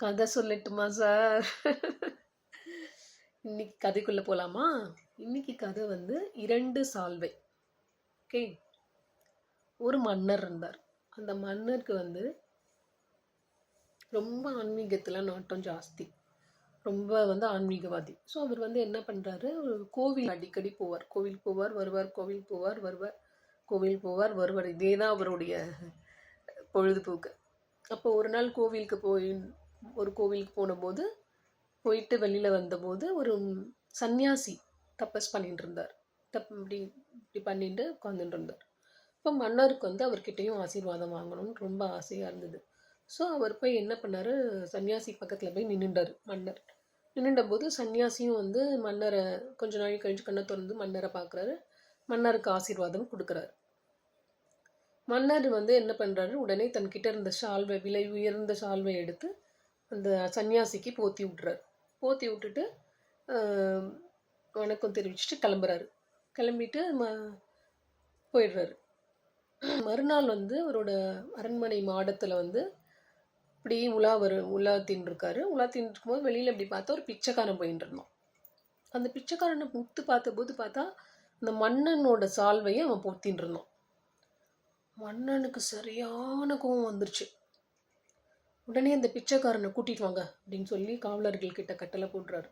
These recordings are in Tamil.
கதை சொல்லட்டுமா சார்? இன்னைக்கு கதைக்குள்ளே போகலாமா இன்னைக்கு கதை வந்து இரண்டு சால்வை. ஓகே? ஒரு மன்னர் இருந்தார். அந்த மன்னருக்கு வந்து ரொம்ப ஆன்மீகத்தில் நாட்டம் ஜாஸ்தி. ரொம்ப வந்து ஆன்மீகவாதி. ஸோ அவர் வந்து என்ன பண்ணுறாரு கோவில் அடிக்கடி போவார். கோவில் போவார் வருவார் கோவில் போவார் வருவார் கோவில் போவார் வருவார். இதே தான் அவருடைய பொழுதுபோக்கு. அப்போ ஒரு நாள் கோவிலுக்கு போய் ஒரு கோவிலுக்கு போனபோது போயிட்டு வெளியில் வந்தபோது ஒரு சன்னியாசி தப்பஸ் பண்ணிட்டு இருந்தார் தப் இப்படி இப்படி பண்ணிட்டு உட்காந்துட்டு இருந்தார் இப்போ மன்னருக்கு வந்து அவர்கிட்டையும் ஆசீர்வாதம் வாங்கணும்னு ரொம்ப ஆசையாக இருந்தது. ஸோ அவர் போய் என்ன பண்ணார்? சன்னியாசி பக்கத்தில் போய் நின்றுண்டார் மன்னர். நின்றுட்ட போது சன்னியாசியும் வந்து மன்னரை கொஞ்ச நாள் கழிச்சு கண்ணை திறந்து மன்னரை பார்க்குறாரு மன்னருக்கு ஆசீர்வாதம் கொடுக்குறாரு. மன்னர் வந்து என்ன பண்ணுறாரு உடனே தன்கிட்ட இருந்த ஷால்வை விலை உயர்ந்த ஷால்வை எடுத்து அந்த சன்னியாசிக்கு போத்தி விட்றாரு. போத்தி விட்டுட்டு வணக்கம் தெரிவிச்சுட்டு கிளம்புறாரு. கிளம்பிட்டு ம போயிடுறாரு. மறுநாள் வந்து அவரோட அரண்மனை மாடத்தில் வந்து இப்படி உலா வரு உலா தின்றுருக்காரு. உலா தின்றுருக்கும் போது வெளியில் இப்படி பார்த்தா ஒரு பிச்சைக்காரன் போயின்னு இருந்தான். அந்த பிச்சைக்காரனை முத்து பார்த்தபோது பார்த்தா அந்த மன்னனோட சால்வையை அவன் போத்தின்னு இருந்தான். மன்னனுக்கு சரியான கோவம் வந்துருச்சு. உடனே அந்த பிச்சைக்காரனை கூட்டிட்டு வாங்க அப்படின்னு சொல்லி காவலர்கள் கிட்ட கட்டளை போடுறாரு.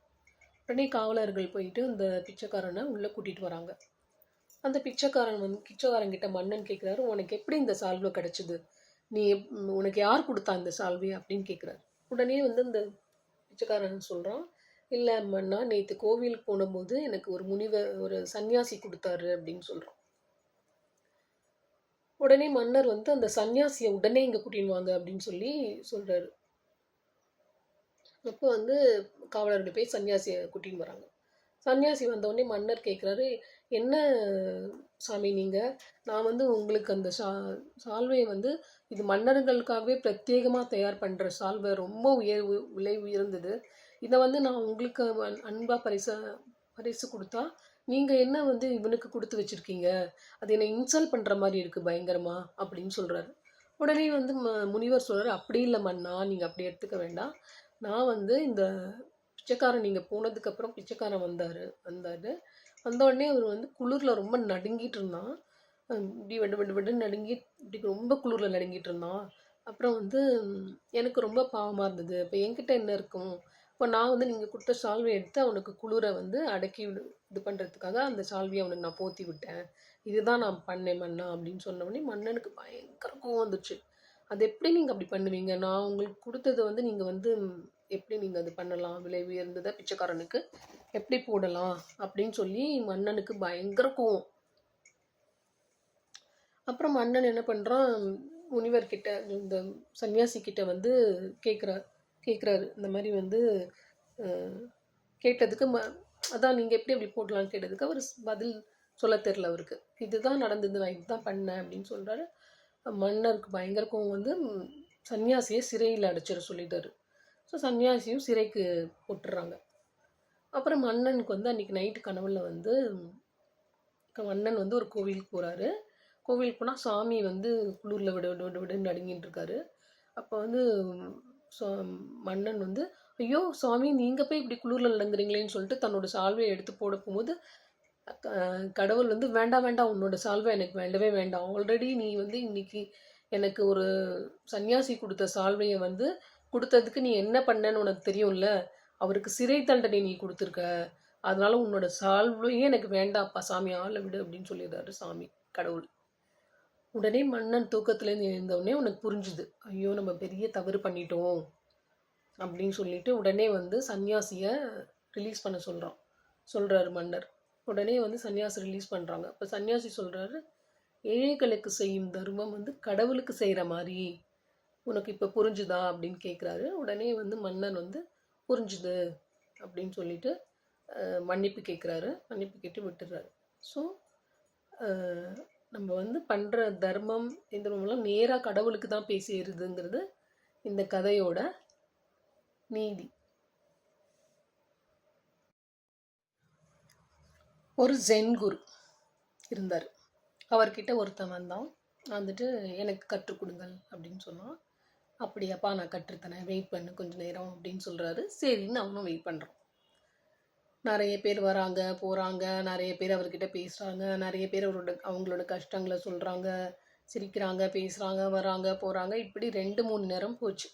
உடனே காவலர்கள் போயிட்டு அந்த பிச்சைக்காரனை உள்ளே கூட்டிகிட்டு வராங்க. அந்த பிச்சைக்காரன் வந்து பிச்சைக்காரன் கிட்ட மன்னன் கேட்குறாரு உனக்கு எப்படி இந்த சால்வை கிடைச்சது? நீ எப்- உனக்கு யார் கொடுத்தா இந்த சால்வை? அப்படின்னு கேட்குறாரு உடனே வந்து இந்த பிச்சைக்காரன் சொல்கிறான் இல்லை மன்னா நேற்று கோவிலுக்கு போனபோது எனக்கு ஒரு முனிவர் ஒரு சன்னியாசி கொடுத்தாரு அப்படின்னு சொல்கிறான் உடனே மன்னர் வந்து அந்த சன்னியாசியை உடனே இங்கே கூட்டின்னு வாங்க அப்படின்னு சொல்லி சொல்கிறாரு அப்போ வந்து காவலர்கள் போய் சன்னியாசியை கூட்டின்னு வராங்க. சன்னியாசி வந்தவுடனே மன்னர் கேட்குறாரு என்ன சாமி நீங்கள் நான் வந்து உங்களுக்கு அந்த சா சால்வையை வந்து இது மன்னர்களுக்காகவே பிரத்யேகமாக தயார் பண்ணுற சால்வை ரொம்ப உயர் உ- விலை உயர்ந்தது. இதை வந்து நான் உங்களுக்கு அன்பாக அன்பா பரிசா பரிசு கொடுத்தா நீங்கள் என்ன வந்து இவனுக்கு கொடுத்து வச்சிருக்கீங்க? அது என்னை இன்சல்ட் பண்ணுற மாதிரி இருக்குது பயங்கரமா அப்படின்னு சொல்கிறாரு உடனே வந்து ம முனிவர் சொல்கிறார் அப்படி இல்லை மன்னா நீங்கள் அப்படி எடுத்துக்க வேண்டாம். நான் வந்து இந்த பிச்சைக்காரன் நீங்கள் போனதுக்கப்புறம் பிச்சைக்காரன் வந்தார் வந்தார். வந்தோடனே அவர் வந்து குளிரில் ரொம்ப நடுங்கிட்டு இருந்தான். இப்படி வெண்டு வெண்டு வெண்டு நடுங்கி இப்படி ரொம்ப குளிரில் நடுங்கிட்டு இருந்தான். அப்புறம் வந்து எனக்கு ரொம்ப பாவமாக இருந்தது. இப்போ என்கிட்ட என்ன இருக்கும்? இப்போ நான் வந்து நீங்கள் கொடுத்த சால்வை எடுத்து அவனுக்கு குளிரை வந்து அடக்கி விடு- இது பண்ணுறதுக்காக அந்த சால்வையை அவனுக்கு நான் போத்தி விட்டேன். இதுதான் நான் பண்ணேன் மன்னா அப்படின்னு சொன்ன உடனே மன்னனுக்கு பயங்கர கோவம் வந்துச்சு அது எப்படி நீங்கள் அப்படி பண்ணுவீங்க? நான் உங்களுக்கு கொடுத்தது வந்து நீங்கள் வந்து எப்படி நீங்கள் அது பண்ணலாம்? விலை உயர்ந்ததை பிச்சைக்காரனுக்கு எப்படி போடலாம்? அப்படின்னு சொல்லி மன்னனுக்கு பயங்கர கோவம். அப்புறம் மன்னன் என்ன பண்ணுறான் முனிவர்கிட்ட இந்த சன்னியாசி கிட்ட வந்து கேட்குறார் கேட்குறாரு. இந்த மாதிரி வந்து கேட்டதுக்கு ம அதான் நீங்கள் எப்படி அப்படி போடலாம்னு கேட்டதுக்கு அவர் பதில் சொல்ல தெரில அவருக்கு. இதுதான் நடந்தது நான் இதுதான் பண்ணேன் அப்படின்னு சொல்கிறாரு மன்னருக்கு பயங்கர கோவம் வந்து சன்னியாசியை சிறையில் அடைச்சிட சொல்லிட்டாரு. ஸோ சன்னியாசியும் சிறைக்கு போட்டுடுறாங்க அப்புறம் மன்னனுக்கு வந்து அன்றைக்கி நைட்டு கனவுல வந்து மன்னன் வந்து ஒரு கோவிலுக்கு போகிறாரு கோவிலுக்கு போனால் சாமி வந்து குளிரில் விட விட விட விடுன்னு நடுங்கிட்டு இருக்காரு. அப்போ வந்து ஸோ மன்னன் வந்து ஐயோ சாமி நீங்கள் போய் இப்படி குளிரில் நடுங்குறீங்களேன்னு சொல்லிட்டு தன்னோட சால்வையை எடுத்து போட போகும்போது கடவுள் வந்து வேண்டாம் வேண்டாம் உன்னோட சால்வை எனக்கு வேண்டவே வேண்டாம். ஆல்ரெடி நீ வந்து இன்னைக்கு எனக்கு ஒரு சன்னியாசி கொடுத்த சால்வையை வந்து கொடுத்ததுக்கு நீ என்ன பண்ணன்னு உனக்கு தெரியும்ல? அவருக்கு சிறை தண்டனை நீ கொடுத்துருக்க. அதனால உன்னோட சால்வையே எனக்கு வேண்டாம்ப்பா சாமி ஆளை விடு அப்படின்னு சொல்லிடுறாரு சாமி கடவுள். உடனே மன்னன் தூக்கத்துலேருந்து எழுந்தவுடனே உனக்கு புரிஞ்சுது. ஐயோ நம்ம பெரிய தவறு பண்ணிட்டோம் அப்படின்னு சொல்லிட்டு உடனே வந்து சன்னியாசியை ரிலீஸ் பண்ண சொல்கிறான் சொல்கிறாரு மன்னர். உடனே வந்து சன்னியாசி ரிலீஸ் பண்ணுறாங்க இப்போ சன்னியாசி சொல்கிறாரு ஏழைகளுக்கு செய்யும் தர்மம் வந்து கடவுளுக்கு செய்கிற மாதிரி. உனக்கு இப்போ புரிஞ்சுதா அப்படின்னு கேட்குறாரு உடனே வந்து மன்னன் வந்து புரிஞ்சுது அப்படின்னு சொல்லிட்டு மன்னிப்பு கேட்குறாரு மன்னிப்பு கேட்டு விட்டுறாரு. ஸோ நம்ம வந்து பண்ணுற தர்மம் இந்த மூலம் நேராக கடவுளுக்கு தான் பேசிடுதுங்கிறது இந்த கதையோட நீதி. ஒரு ஜென் குரு இருந்தார். அவர்கிட்ட ஒருத்தன் வந்தான். வந்துட்டு எனக்கு கற்றுக் கொடுங்கள் அப்படின்னு சொன்னான். அப்படியாப்பா நான் கற்றுத்தரேன். வெயிட் பண்ணு கொஞ்சம் நேரம் அப்படின்னு சொல்கிறாரு சரின்னு அவனும் வெயிட் பண்ணுறான் நிறைய பேர் வராங்க போகிறாங்க நிறைய பேர் அவர்கிட்ட பேசுகிறாங்க நிறைய பேர் அவரோட அவங்களோட கஷ்டங்களை சொல்கிறாங்க சிரிக்கிறாங்க பேசுகிறாங்க வராங்க போகிறாங்க இப்படி ரெண்டு மூணு நேரம் போச்சு.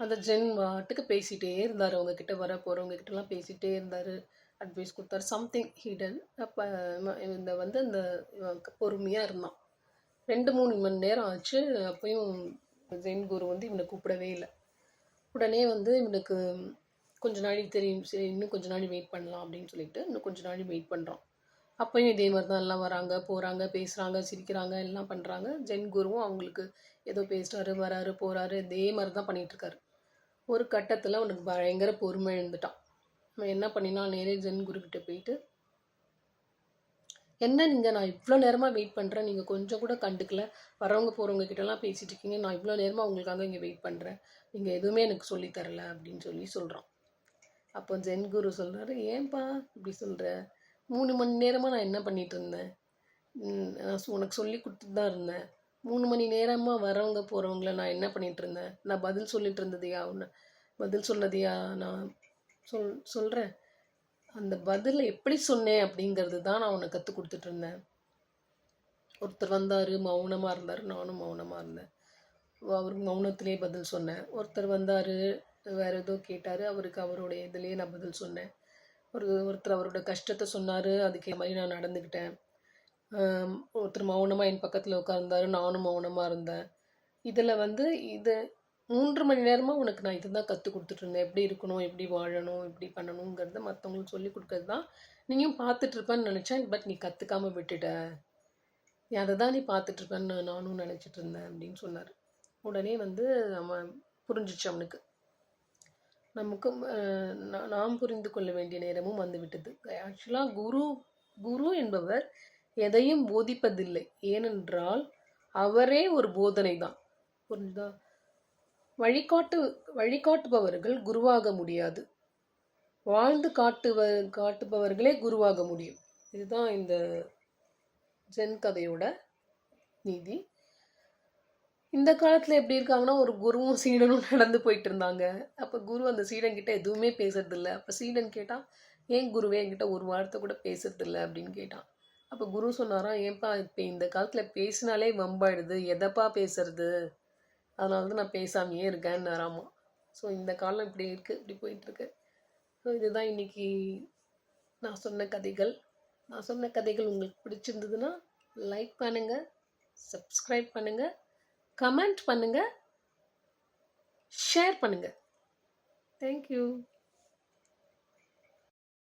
அந்த ஜென் வாட்டுக்கு பேசிகிட்டே இருந்தார். அவங்கக்கிட்ட வர போகிறவங்கக்கிட்டலாம் பேசிகிட்டே இருந்தார். அட்வைஸ் கொடுத்தாரு. சம்திங் ஹீடன் அப்போ இந்த வந்து அந்த பொறுமையாக இருந்தான். ரெண்டு மூணு மணி நேரம் ஆச்சு. அப்பயும் ஜெயின் குரு வந்து இவனை கூப்பிடவே இல்லை. உடனே வந்து இவனுக்கு கொஞ்ச நாளைக்கு தெரியும். சரி இன்னும் கொஞ்ச நாள் வெயிட் பண்ணலாம் அப்படின்னு சொல்லிட்டு இன்னும் கொஞ்ச நாள் வெயிட் பண்ணுறான் அப்போயும் இதே மாதிரி தான் எல்லாம் வராங்க போகிறாங்க பேசுகிறாங்க சிரிக்கிறாங்க எல்லாம் பண்ணுறாங்க ஜென் குருவும் அவங்களுக்கு ஏதோ பேசுகிறாரு வராரு போகிறாரு இதே மாதிரி தான் பண்ணிகிட்ருக்காரு ஒரு கட்டத்தில் அவனுக்கு பயங்கர பொறுமை எழுந்துட்டான் அவன் என்ன பண்ணினா நேரே ஜென் குருக்கிட்ட போயிட்டு என்ன நீங்கள் நான் இவ்வளோ நேரமாக வெயிட் பண்ணுறேன் நீங்கள் கொஞ்சம் கூட கண்டுக்கல. வரவங்க போகிறவங்க கிட்டலாம் பேசிகிட்டு இருக்கீங்க. நான் இவ்வளோ நேரமாக உங்களுக்காக இங்கே வெயிட் பண்ணுறேன் நீங்கள் எதுவுமே எனக்கு சொல்லித் தரல அப்படின்னு சொல்லி சொல்கிறான் அப்போ ஜென் குரு சொல்கிறாரு ஏன்பா இப்படி சொல்கிற மூணு மணி நேரமாக நான் என்ன பண்ணிட்டு இருந்தேன்? நான் உனக்கு சொல்லி கொடுத்துட்டு தான் இருந்தேன். மூணு மணி நேரமாக வரவங்க போகிறவங்கள நான் என்ன பண்ணிட்டு இருந்தேன்? நான் பதில் சொல்லிட்டு இருந்ததையா? உன்னை பதில் சொன்னதையா? நான் சொல் சொல்கிறேன் அந்த பதிலை எப்படி சொன்னேன் அப்படிங்கிறது தான் நான் உனக்கு கற்றுக் கொடுத்துட்டு இருந்தேன். ஒருத்தர் வந்தார் மௌனமாக இருந்தார். நானும் மௌனமாக இருந்தேன். அவர் மௌனத்திலே பதில் சொன்னேன். ஒருத்தர் வந்தார் வேறு ஏதோ கேட்டார். அவருக்கு அவருடைய இதுலேயே நான் பதில் சொன்னேன். ஒரு ஒருத்தர் அவரோட கஷ்டத்தை சொன்னார். அதுக்கே மாதிரி நான் நடந்துக்கிட்டேன். ஒருத்தர் மௌனமாக என் பக்கத்தில் உட்கார்ந்தாரு. நானும் மௌனமாக இருந்தேன். இதில் வந்து இது மூன்று மணி நேரமாக உனக்கு நான் இதுதான் கற்றுக் கொடுத்துட்ருந்தேன் எப்படி இருக்கணும் எப்படி வாழணும் எப்படி பண்ணணுங்கிறத மற்றவங்களுக்கு சொல்லி கொடுக்கறது தான் நீயும் பார்த்துட்டு இருப்பேன்னு நினச்சேன். பட் நீ கற்றுக்காம விட்டுட்ட. நீ அதை தான் நீ பார்த்துட்ருப்பேன்னு நானும் நினச்சிட்டு இருந்தேன் அப்படின்னு சொன்னார். உடனே வந்து அவன் புரிஞ்சிச்சு அவனுக்கு. நமக்கு நாம் புரிந்து கொள்ள வேண்டிய நேரமும் வந்துவிட்டது. ஆக்சுவலாக குரு குரு என்பவர் எதையும் போதிப்பதில்லை. ஏனென்றால் அவரே ஒரு போதனை தான் புரிஞ்சுதா? வழிகாட்டு வழிகாட்டுபவர்கள் குருவாக முடியாது. வாழ்ந்து காட்டுவ காட்டுபவர்களே குருவாக முடியும். இதுதான் இந்த ஜென் கதையோட நீதி. இந்த காலத்தில் எப்படி இருக்காங்கன்னா ஒரு குருவும் சீடனும் நடந்து போயிட்டு இருந்தாங்க அப்போ குரு அந்த சீடன் கிட்ட எதுவுமே பேசுறதில்ல. அப்போ சீடன் கேட்டான் ஏன் குருவே என்கிட்ட ஒரு வார்த்தை கூட பேசுறதில்ல? அப்படின்னு கேட்டான். அப்போ குரு சொன்னாராம் ஏன்பா இப்போ இந்த காலத்தில் பேசினாலே வம்பாயிடுது. எதப்பா பேசுறது? அதனால தான் நான் பேசாமையே இருக்கேன்னாராமா. ஸோ இந்த காலம் இப்படி இருக்குது இப்படி போயிட்டுருக்கு. ஸோ இதுதான் இன்னைக்கு நான் சொன்ன கதைகள். நான் சொன்ன கதைகள் உங்களுக்கு பிடிச்சிருந்ததுன்னா லைக் பண்ணுங்கள் சப்ஸ்கிரைப் பண்ணுங்கள் கமெண்ட் பண்ணுங்கள் ஷேர் பண்ணுங்கள் தேங்க்யூ